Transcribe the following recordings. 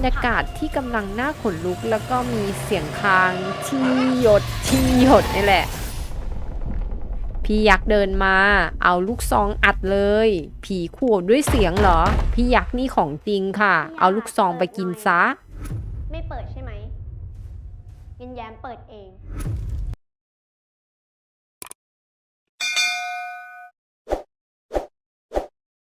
บรรยากาศที่กำลังน่าขนลุกแล้วก็มีเสียงคางที่หยดที่หยดนี่แหละ พี่ยักษ์เดินมา เอาลูกซองอัดเลย ผีขู่ด้วยเสียงเหรอ พี่ยักษ์นี่ของจริงค่ะ เอาลูกซองไปกินซะ ไม่เปิดใช่ไหมยินแย้มเปิดเอง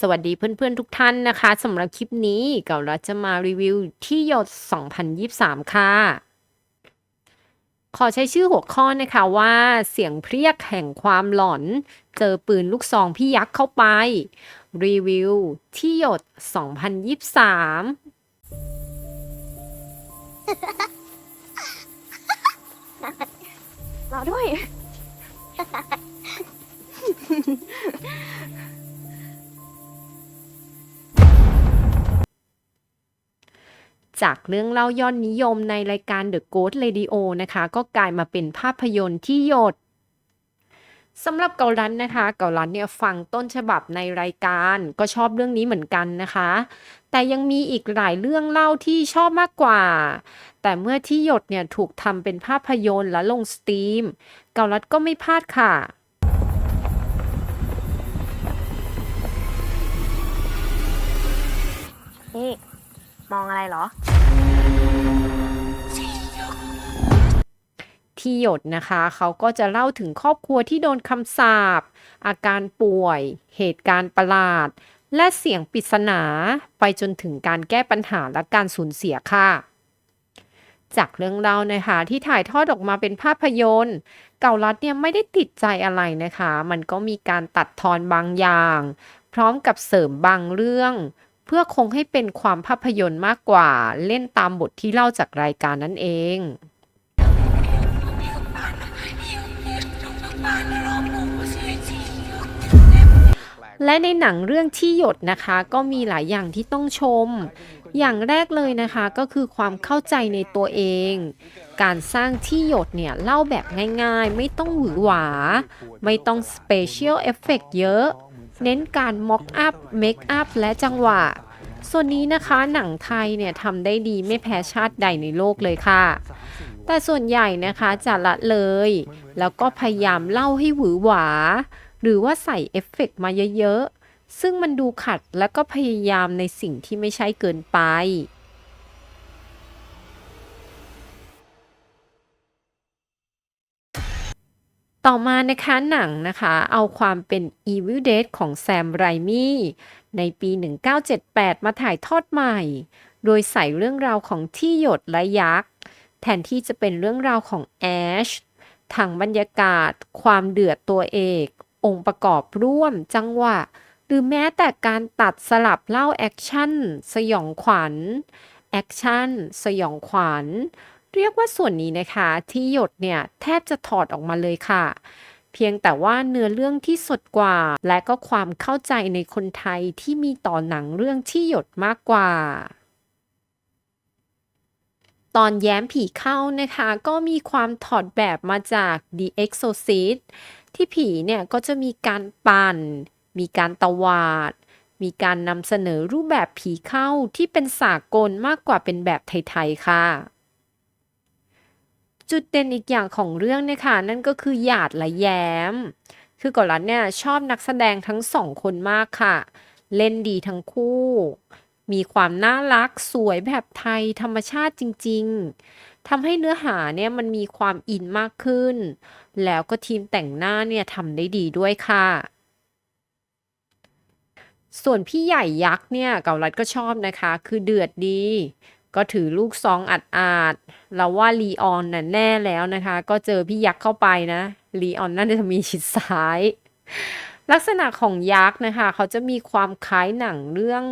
สวัสดีเพื่อนๆทุกท่านนะคะสำหรับคลิปนี้เก่าเราจะมารีวิวที่หยด 2023 ค่ะ ขอใช้ชื่อหัวข้อนะคะว่าเสียงเพรียกแห่งความหลอน เจอปืนลูกซองพี่ยักษ์เข้าไป รีวิวที่หยด 2023รอด้วย จากเรื่องเล่ายอดนิยมในรายการ The Ghost Radio นะคะ ก็กลายมาเป็นภาพยนตร์ที่หยดสำหรับเกาลันนะคะ เกาลันเนี่ยฟังต้นฉบับในรายการก็ชอบเรื่องนี้เหมือนกันนะคะ แต่ยังมีอีกหลายเรื่องเล่าที่ชอบมากกว่า แต่เมื่อที่หยดเนี่ยถูกทำเป็นภาพยนตร์และลงสตรีม เกาลัดก็ไม่พลาดค่ะนี่ มองอะไรเหรอ ที่หยดนะคะ เขาก็จะเล่าถึงครอบครัวที่โดนคำสาป อาการป่วย เหตุการณ์ประหลาด และเสียงปริศนาไปจนถึงการแก้ปัญหาและการสูญเสียค่ะ จากเรื่องราวนะคะที่ถ่ายทอดออกมาเป็นภาพยนตร์ เการัดเนี่ยไม่ได้ติดใจอะไรนะคะ มันก็มีการตัดทอนบางอย่าง พร้อมกับเสริมบางเรื่อง พื่อคงให้เป็นความภาพยนตร์มากกว่าเล่นตามบทที่เล่าจากรายการนั่นเองและในหนังเรื่องที่หยดนะคะก็มีหลายอย่างที่ต้องชม อย่างแรกเลยนะคะก็คือความเข้าใจในตัวเอง การสร้างที่หยดเนี่ยเล่าแบบง่ายๆ ไม่ต้องหวือหวา ไม่ต้องสเปเชียลเอฟเฟกเยอะ เน้นการม็อกอัพเมคอัพและจังหวะ ส่วนนี้นะคะหนังไทยเนี่ยทำได้ดีไม่แพ้ชาติใดในโลกเลยค่ะ แต่ส่วนใหญ่นะคะจะละเลย แล้วก็พยายามเล่าให้หวือหวา หรือว่าใส่เอฟเฟกต์มาเยอะๆ ซึ่งมันดูขัดแล้วก็พยายามในสิ่งที่ไม่ใช่เกินไป ต่อมานะคะหนังนะคะเอาความเป็น Evil Dead ของแซมไรมี่ในปี 1978 มาถ่ายทอดใหม่ โดยใส่เรื่องราวของที่หยดและยักษ์ แทนที่จะเป็นเรื่องราวของแอชทั้งบรรยากาศ ความเดือดตัวเอก องค์ประกอบร่วมจังหวะ หรือแม้แต่การตัดสลับเล่าแอคชั่น สยองขวัญ แอคชั่น สยองขวัญ เรียกว่าส่วนนี้นะคะ ที่หยดเนี่ยแทบจะถอดออกมาเลยค่ะ เพียงแต่ว่าเนื้อเรื่องที่สดกว่า และก็ความเข้าใจในคนไทยที่มีต่อหนังเรื่องที่หยดมากกว่า ตอนแย้มผีเข้านะคะ ก็มีความถอดแบบมาจาก The Exorcist ที่ผีเนี่ยก็จะมีการปั่น มีการตวาด มีการนำเสนอรูปแบบผีเข้าที่เป็นสากลมากกว่าเป็นแบบไทย ๆ ค่ะ จุดเด่นอีกอย่างของเรื่องเนี่ยค่ะ นั่นก็คือหยาดและแย้ม คือก่อนรันเนี่ยชอบนักแสดงทั้งสองคนมากค่ะ เล่นดีทั้งคู่ มีความน่ารักสวยแบบไทยธรรมชาติจริง ๆทำให้เนื้อหาเนี่ยมันมีความอินมากขึ้น แล้วก็ทีมแต่งหน้าเนี่ยทำได้ดีด้วยค่ะส่วนพี่ใหญ่ยักษ์เนี่ยเกาลัดก็ชอบนะคะ คือเดือดดี ก็ถือลูกซองอัดอาดเราว่าลีออนน่ะแน่แล้วนะคะ ก็เจอพี่ยักษ์เข้าไปนะลีออนน่าจะมีชิดซ้าย ลักษณะของยักษ์นะคะ เขาจะมีความคล้ายหนังเรื่อง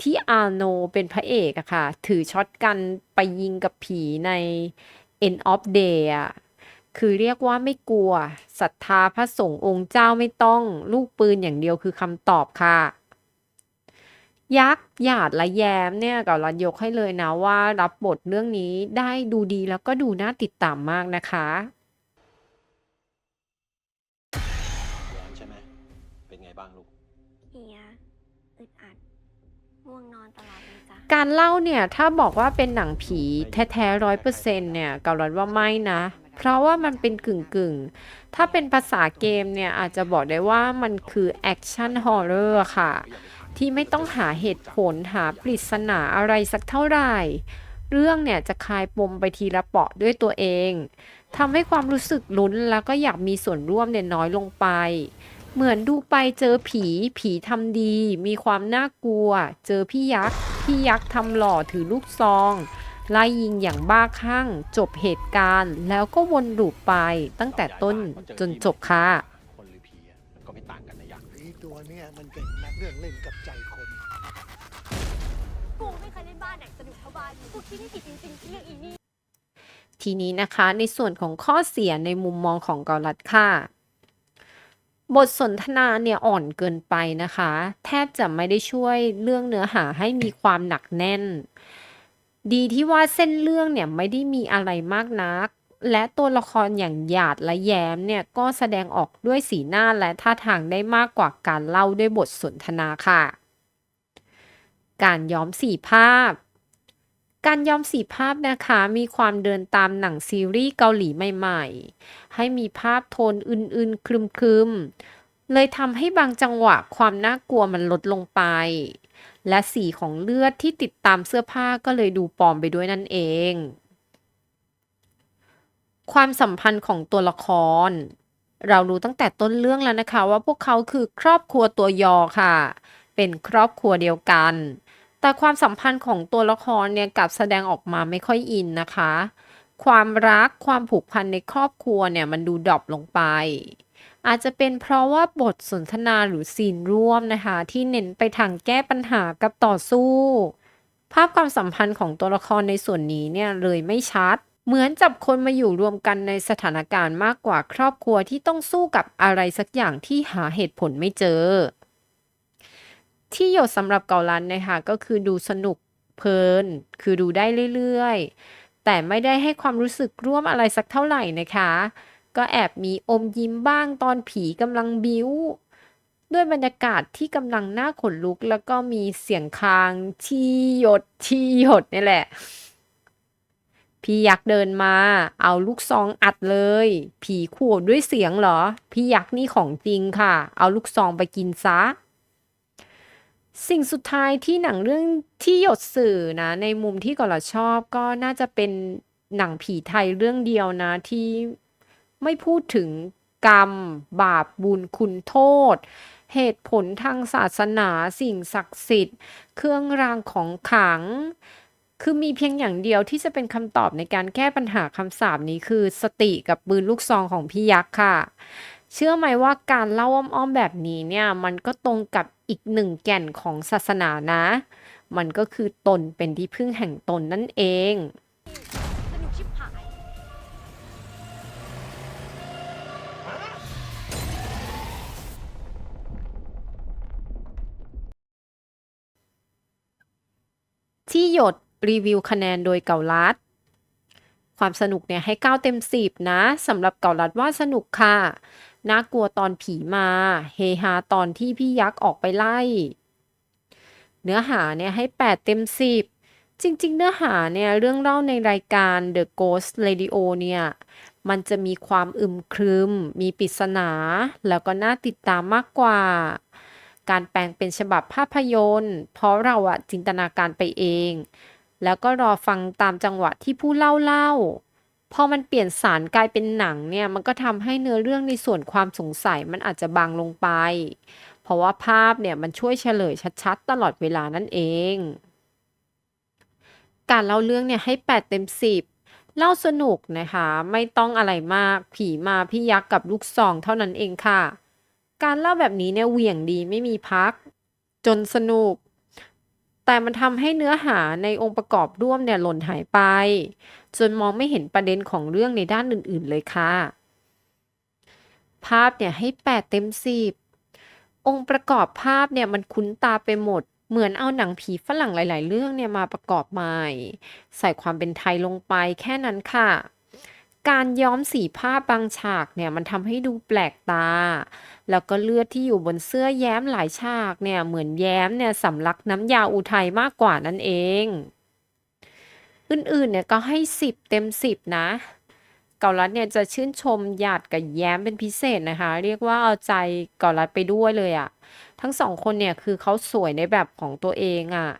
ที่อาโนเป็นพระเอกอะค่ะ ถือช็อตกันไปยิงกับผีใน End of Day อะคือเรียกว่าไม่กลัวศรัทธาพระสงฆ์องค์เจ้าไม่ต้อง ลูกปืนอย่างเดียวคือคำตอบค่ะ ยักษ์หยาดและแย้มเนี่ยก็รันยกให้เลยนะว่ารับบทเรื่องนี้ได้ดูดีแล้วก็ดูน่าติดตามมากนะคะแย้มใช่ไหมเป็นไงบ้างลูก เฮียอึดอัดง่วงนอนตลอดเลยจ้ะการเล่าเนี่ยถ้าบอกว่าเป็นหนังผีแท้ๆร้อยเปอร์เซ็นต์เนี่ยเการันว่าไม่นะ เพราะว่ามันเป็นกึ่งๆถ้าเป็นภาษาเกมเนี่ยอาจจะบอกได้ว่ามันคือแอคชั่นฮอร์เรอร์ค่ะ ที่ไม่ต้องหาเหตุผลหาปริศนาอะไรสักเท่าไหร่ เรื่องเนี่ยจะคลายปมไปทีละเปาะด้วยตัวเองทำให้ความรู้สึกลุ้นแล้วก็อยากมีส่วนร่วมเนี่ยน้อยลงไป เหมือนดูไปเจอผี ผีทำดี มีความน่ากลัว เจอพี่ยักษ์ พี่ยักษ์ทำหล่อถือลูกซองไล่ยิงอย่างบ้าคลั่ง จบเหตุการณ์ แล้วก็วนลูปไปตั้งแต่ต้นจนจบค่ะคนหรือผีอะมันก็ไม่ต่างกันนะยักษ์ไอ้ตัวเนี่ยมันเก่งนักเรื่องเล่นกับใจคน บ้านนี้กูคิดไม่ผิดจริงๆที่เลือกอีนี่ทีนี้นะคะในส่วนของข้อเสียในมุมมองของเกาลัดค่ะ บทสนทนาเนี่ยอ่อนเกินไปนะคะ แทบจะไม่ได้ช่วยเรื่องเนื้อหาให้มีความหนักแน่น ดีที่ว่าเส้นเรื่องเนี่ยไม่ได้มีอะไรมากนัก และตัวละครอย่างหยาดและแย้มเนี่ยก็แสดงออกด้วยสีหน้าและท่าทางได้มากกว่าการเล่าด้วยบทสนทนาค่ะ การย้อมสีภาพ การย้อมสีภาพนะคะมีความเดินตามหนังซีรีส์เกาหลีใหม่ๆ ให้มีภาพโทนอื่นๆครึมๆ เลยทำให้บางจังหวะความน่ากลัวมันลดลงไป และสีของเลือดที่ติดตามเสื้อผ้าก็เลยดูปลอมไปด้วยนั่นเอง ความสัมพันธ์ของตัวละคร เรารู้ตั้งแต่ต้นเรื่องแล้วนะคะว่าพวกเขาคือครอบครัวตัวยอค่ะ เป็นครอบครัวเดียวกัน แต่ความสัมพันธ์ของตัวละครเนี่ยกลับแสดงออกมาไม่ค่อยอินนะคะ ความรักความผูกพันในครอบครัวเนี่ยมันดูดรอปลงไป อาจจะเป็นเพราะว่าบทสนทนาหรือซีนร่วมนะคะ ที่เน้นไปทางแก้ปัญหากับต่อสู้ ภาพความสัมพันธ์ของตัวละครในส่วนนี้เนี่ยเลยไม่ชัด เหมือนจับคนมาอยู่รวมกันในสถานการณ์มากกว่าครอบครัวที่ต้องสู้กับอะไรสักอย่างที่หาเหตุผลไม่เจอ ที่หยดสำหรับเกาลันนะคะก็คือดูสนุกเพลิน คือดูได้เรื่อยๆ แต่ไม่ได้ให้ความรู้สึกร่วมอะไรสักเท่าไหร่นะคะ ก็แอบมีอมยิ้มบ้างตอนผีกำลังบิ้ว ด้วยบรรยากาศที่กำลังน่าขนลุก แล้วก็มีเสียงคางที่หยดที่หยดนี่แหละ พี่ยักษ์เดินมา เอาลูกซองอัดเลย ผีขู่ด้วยเสียงเหรอ พี่ยักษ์นี่ของจริงค่ะ เอาลูกซองไปกินซะ สิ่งสุดท้ายที่หนังเรื่องที่หยดสื่อนะ ในมุมที่ก่อนเราชอบก็น่าจะเป็นหนังผีไทยเรื่องเดียวนะที่ไม่พูดถึงกรรม บาปบุญคุณโทษ เหตุผลทางศาสนาสิ่งศักดิ์สิทธิ์ เครื่องรางของขลัง คือมีเพียงอย่างเดียวที่จะเป็นคำตอบในการแก้ปัญหาคำสาปนี้คือสติกับปืนลูกซองของพี่ยักษ์ค่ะ เชื่อไหมว่าการเล่าอ้อมๆแบบนี้เนี่ย มันก็ตรงกับ อีกหนึ่งแก่นของศาสนานะ มันก็คือตนเป็นที่พึ่งแห่งตนนั่นเองที่หยดรีวิวคะแนนโดยเก่าลัด ความสนุกเนี่ยให้ 9 เต็ม 10 นะสำหรับเก่าลัดว่าสนุกค่ะ น่ากลัวตอนผีมาเฮฮาตอนที่พี่ยักษ์ออกไปไล่ เนื้อหาเนี่ยให้ 8 เต็ม 10 จริง ๆ เนื้อหาเนี่ยเรื่องเล่าในรายการ The Ghost Radio เนี่ยมันจะมีความอึมครึม มีปริศนา แล้วก็น่าติดตามมากกว่า การแปลงเป็นฉบับภาพยนตร์ เพราะเราอะจินตนาการไปเอง แล้วก็รอฟังตามจังหวะที่ผู้เล่าเล่า พอมันเปลี่ยนสารกลายเป็นหนังเนี่ยมันก็ทำให้เนื้อเรื่องในส่วนความสงสัยมันอาจจะบางลงไป เพราะว่าภาพเนี่ยมันช่วยเฉลยชัดๆ ตลอดเวลานั่นเอง การเล่าเรื่องเนี่ยให้ 8 เต็ม 10 เล่าสนุกนะคะ ไม่ต้องอะไรมากผีมาพี่ยักษ์กับลูกซองเท่านั้นเองค่ะ การเล่าแบบนี้เนี่ยเหวี่ยงดีไม่มีพัก จนสนุก แต่มันทำให้เนื้อหาในองค์ประกอบร่วมเนี่ยหล่นหายไป จนมองไม่เห็นประเด็นของเรื่องในด้านอื่นๆเลยค่ะ ภาพเนี่ยให้ 8 เต็ม 10 องค์ประกอบภาพเนี่ยมันคุ้นตาไปหมด เหมือนเอาหนังผีฝรั่งหลาย ๆ เรื่องเนี่ยมาประกอบใหม่ ใส่ความเป็นไทยลงไปแค่นั้นค่ะ การย้อมสีภาบางฉากเนี่ยมันทำให้ดูแปลกตา แล้วก็เลือดที่อยู่บนเสื้อแย้มหลายฉากเนี่ยเหมือนแย้มเนี่ยสำลักน้ำยาอุทัยมากกว่านั่นเอง อื่นๆเนี่ยก็ให้ 10 เต็ม 10 นะ เกาลัดเนี่ยจะชื่นชมหยาดกับแย้มเป็นพิเศษนะคะ เรียกว่าเอาใจเกาลัดไปด้วยเลยอะทั้งสองคนเนี่ยคือเขาสวยในแบบของตัวเองอะ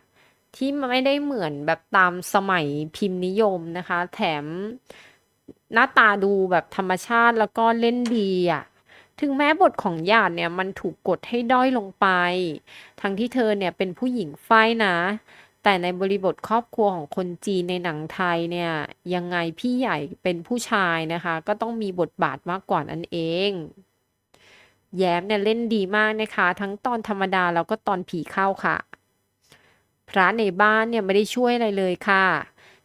ที่ไม่ได้เหมือนแบบตามสมัยพิมพ์นิยมนะคะ แถม หน้าตาดูแบบธรรมชาติแล้วก็เล่นดีอะถึงแม้บทของหยาดเนี่ยมันถูกกดให้ด้อยลงไป ทั้งที่เธอเนี่ยเป็นผู้หญิงฝ้ายนะ แต่ในบริบทครอบครัวของคนจีนในหนังไทยเนี่ยยังไงพี่ใหญ่เป็นผู้ชายนะคะ ก็ต้องมีบทบาทมากกว่านั่นเอง แย้มเนี่ยเล่นดีมากนะคะ ทั้งตอนธรรมดาแล้วก็ตอนผีเข้าค่ะ พระในบ้านเนี่ยไม่ได้ช่วยอะไรเลยค่ะ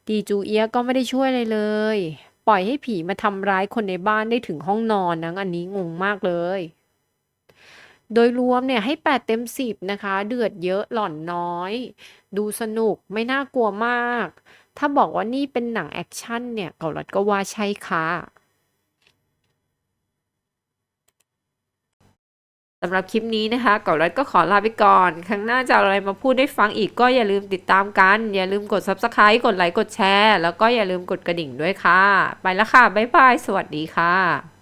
ตีจูเอียก็ไม่ได้ช่วยอะไรเลย ปล่อยให้ผีมาทำร้ายคนในบ้านได้ถึงห้องนอนนะอันนี้งงมากเลย โดยรวมเนี่ยให้ 8 เต็ม 10 นะคะ เดือดเยอะหล่อนน้อย ดูสนุกไม่น่ากลัวมาก ถ้าบอกว่านี่เป็นหนังแอคชั่นเนี่ยเกาลัดก็ว่าใช่ค่ะ สำหรับคลิปนี้นะคะเกาลัดก็ขอลาไปก่อน ครั้งหน้าจะอาอะไรมาพูดได้ฟังอีกก็อย่าลืมติดตามกัน อย่าลืมกด Subscribe กดไลค์กดแชร์ แล้วก็อย่าลืมกดกระดิ่งด้วยค่ะ ไปแล้วค่ะ บ๊ายบาย สวัสดีค่ะ